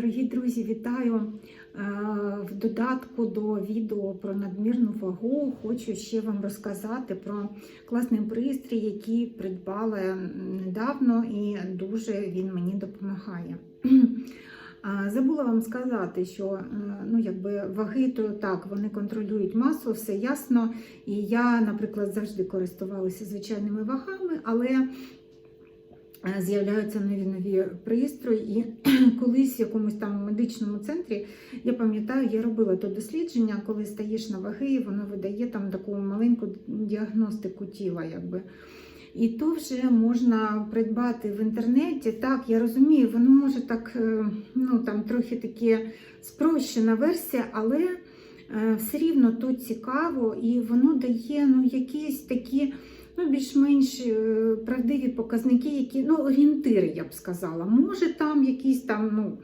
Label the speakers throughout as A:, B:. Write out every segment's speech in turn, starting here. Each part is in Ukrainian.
A: Дорогі друзі, вітаю! Е, В додатку до відео про надмірну вагу хочу ще вам розказати про класний пристрій, який придбала недавно, і дуже він мені допомагає. Забула вам сказати, що е, ну, якби ваги, то так, вони контролюють масу, все ясно. І я, наприклад, завжди користувалася звичайними вагами, але з'являються нові нові пристрої. І колись в якомусь там медичному центрі, я пам'ятаю, я робила то дослідження, коли стаєш на ваги, воно видає там таку маленьку діагностику тіла. якби. І то вже можна придбати в інтернеті. Так, я розумію, воно може так, е, ну там трохи таке спрощена версія, але е, все рівно то цікаво і воно дає ну, якісь такі ну, більш-менш е, правдиві показники, які ну, орієнтири, я б сказала. Може, там якісь там, ну.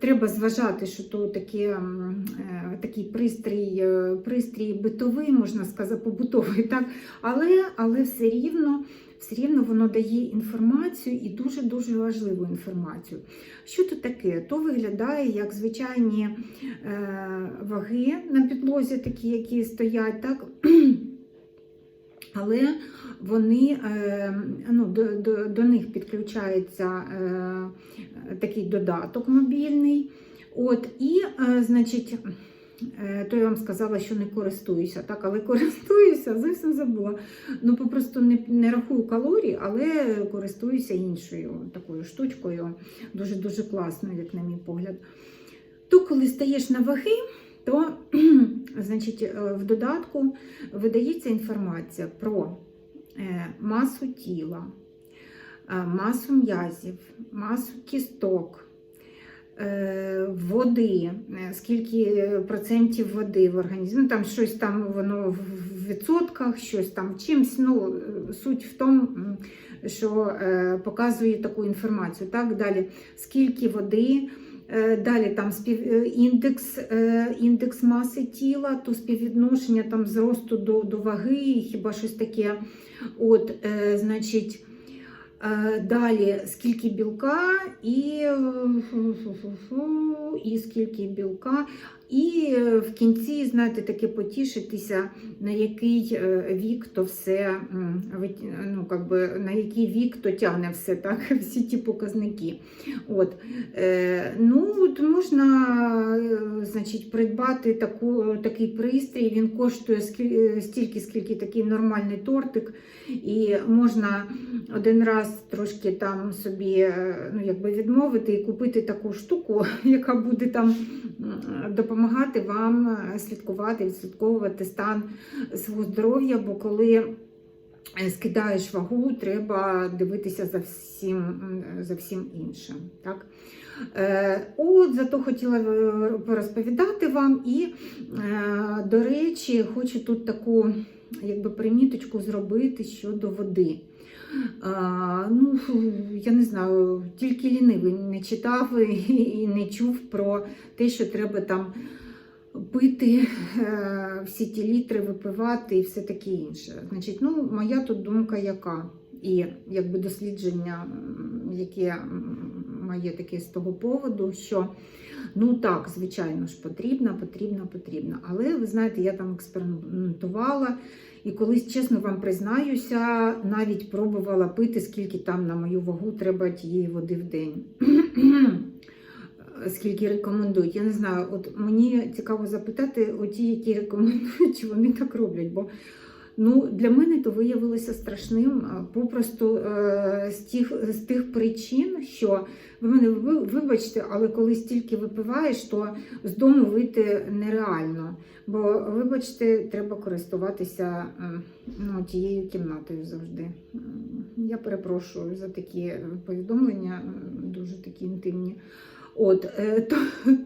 A: Треба зважати, що то таке, м, е, такий пристрій, е, пристрій битовий, можна сказати, побутовий, так? але, але все рівно все рівно воно дає інформацію і дуже-дуже важливу інформацію. Що то таке? То виглядає як звичайні ваги на підлозі, такі, які стоять, так? Але вони, е, ну, до, до, до них підключається е, такий додаток мобільний. От, І, е, значить, то я вам сказала, що не користуюся, так, але користуюся, зовсім забула. Ну, попросту не, не рахую калорій, але користуюся іншою такою штучкою, дуже-дуже класною, як на мій погляд. То, коли стаєш на ваги, то значить, е, в додатку видається інформація про е, масу тіла, е, масу м'язів, масу кісток, води, скільки процентів води в організмі. Ну, Там щось там воно в відсотках, щось там чимсь. Ну, Суть в тому, що показує таку інформацію. Так, далі, скільки води. Е, Далі там е, індекс, е, індекс маси тіла, то співвідношення там зросту до, до ваги, хіба щось таке. От, значить, далі скільки білка і, і скільки білка. І е, в кінці, знаєте, таке потішитися, на який е, вік то все, ну, как би, на який вік то тягне все, так, всі ті показники. От. Е, ну, от можна значить, придбати таку, такий пристрій, він коштує стільки, скільки такий нормальний тортик, і можна один раз трошки там собі ну, якби відмовити і купити таку штуку, яка буде там м, допомагати вам е, слідкувати, відслідковувати стан свого здоров'я, бо коли е, скидаєш вагу, треба дивитися за всім, за всім іншим. Так? Е, От зато хотіла е, порозповідати вам і, е, до речі, хочу тут таку якби, приміточку зробити щодо води. Ну, я не знаю, тільки лінивий не читав і, не чув про те, що треба там пити е, всі ті літри, випивати і все таке інше. Значить, ну, моя тут думка яка? І якби дослідження, яке м, моє таке з того поводу, що ну так, звичайно ж, потрібно, потрібно, потрібно. Але ви знаєте, я там експериментувала. І колись, чесно вам признаюся, навіть пробувала пити, скільки там на мою вагу треба тієї води в день. Скільки рекомендують. Я не знаю, от мені цікаво запитати, оті, які рекомендують, чи вони так роблять. Бо ну, для мене то виявилося страшним попросту е, з, тих, з тих причин, що ви мене вибачте, але коли стільки випиваєш, то з дому вийти нереально. Бо, вибачте, треба користуватися е, ну, тією кімнатою завжди. Я перепрошую за такі е, повідомлення, дуже такі інтимні. От, е, то,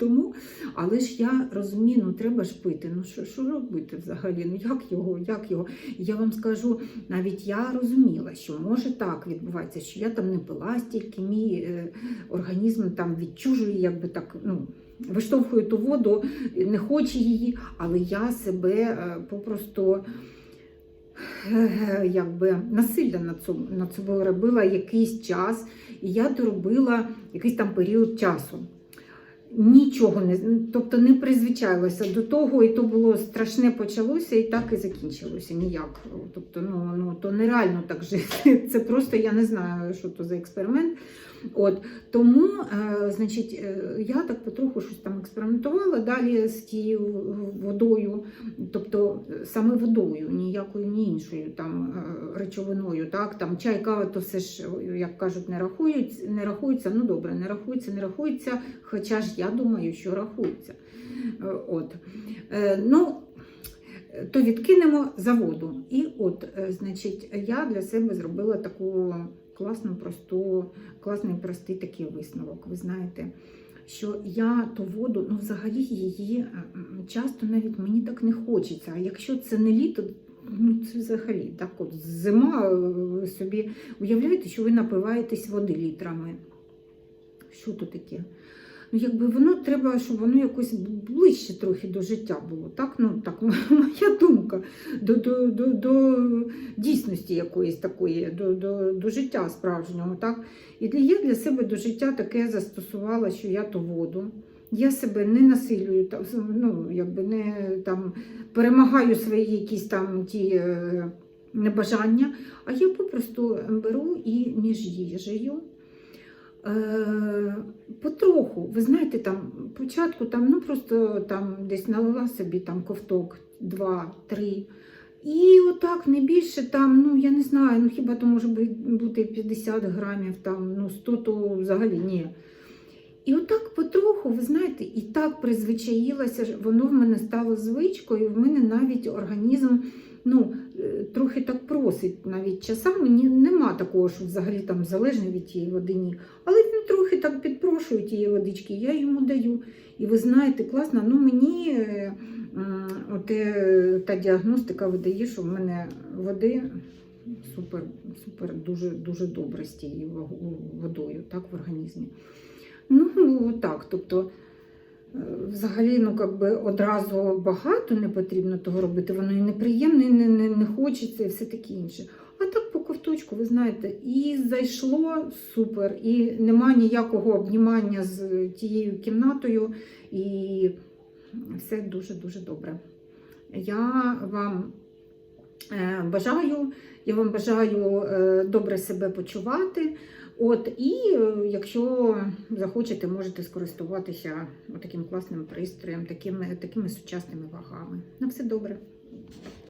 A: тому, але ж я розумію, ну треба ж пити. Ну що, що робити взагалі? Ну як його, як його? Я вам скажу, навіть я розуміла, що може так відбувається, що я там не пила стільки, мій е, організм там відчужує, якби так, ну. Виштовхує ту воду, не хоче її, але я себе е, попросту якби насилля над цим- над собою робила якийсь час, і я доробила якийсь там період часу. Нічого не тобто не призвичайлася до того, і то було страшне почалося, і так і закінчилося. Ніяк. Тобто, ну, ну то нереально так жити. Це просто я не знаю, що то за експеримент. От тому, е, значить, е, я так потроху щось там експериментувала далі з тією водою, тобто саме водою, ніякою ні іншою там е, речовиною. Так, там чай, кава, то все ж, як кажуть, не рахують, не рахується. Ну добре, не рахується, не рахується. Хоча ж я думаю, що рахується. Е, От. Е, Ну, то відкинемо за воду. І от, е, значить, я для себе зробила таку класну, просту, класний простий такий висновок. Ви знаєте, що я ту воду, ну взагалі її часто навіть мені так не хочеться. А якщо це не літо, ну це взагалі так от зима е, собі уявляєте, що ви напиваєтесь води літрами. Що то таке? Ну, якби воно треба, щоб воно якось ближче трохи до життя було. Так, ну так моя думка до, до, до, до дійсності якоїсь такої, до, до, до життя справжнього. Так? І я для себе до життя таке застосувала, що я ту воду. Я себе не насилюю, ну, якби не там, перемагаю свої якісь там ті е, небажання, а я попросту беру і між їжею. Е, потроху, ви знаєте, там початку там, ну просто там десь налила собі там ковток, два, три. І отак не більше там, ну я не знаю, ну хіба то може бути 50 грамів, там, ну 100 то взагалі ні. І отак потроху, ви знаєте, і так призвичаїлася, воно в мене стало звичкою, в мене навіть організм ну, е, трохи так просить навіть часами. Ні, нема такого, що взагалі там залежно від тієї води, ні. Але він трохи так підпрошує тієї водички, я йому даю. І ви знаєте, класно, ну мені е, м, оте, та діагностика видає, що в мене води супер, супер дуже, дуже добре з тією водою так, в організмі. Ну, так, тобто. Взагалі, ну как би одразу багато не потрібно того робити, воно і неприємно, і не, не, не хочеться, і все таке інше. А так по ковточку, ви знаєте, і зайшло супер, і нема ніякого обнімання з тією кімнатою, і все дуже-дуже добре. Я вам е, бажаю, я вам бажаю е, добре себе почувати. От, і е, якщо захочете, можете скористуватися таким класним пристроєм, такими, такими сучасними вагами. На все добре.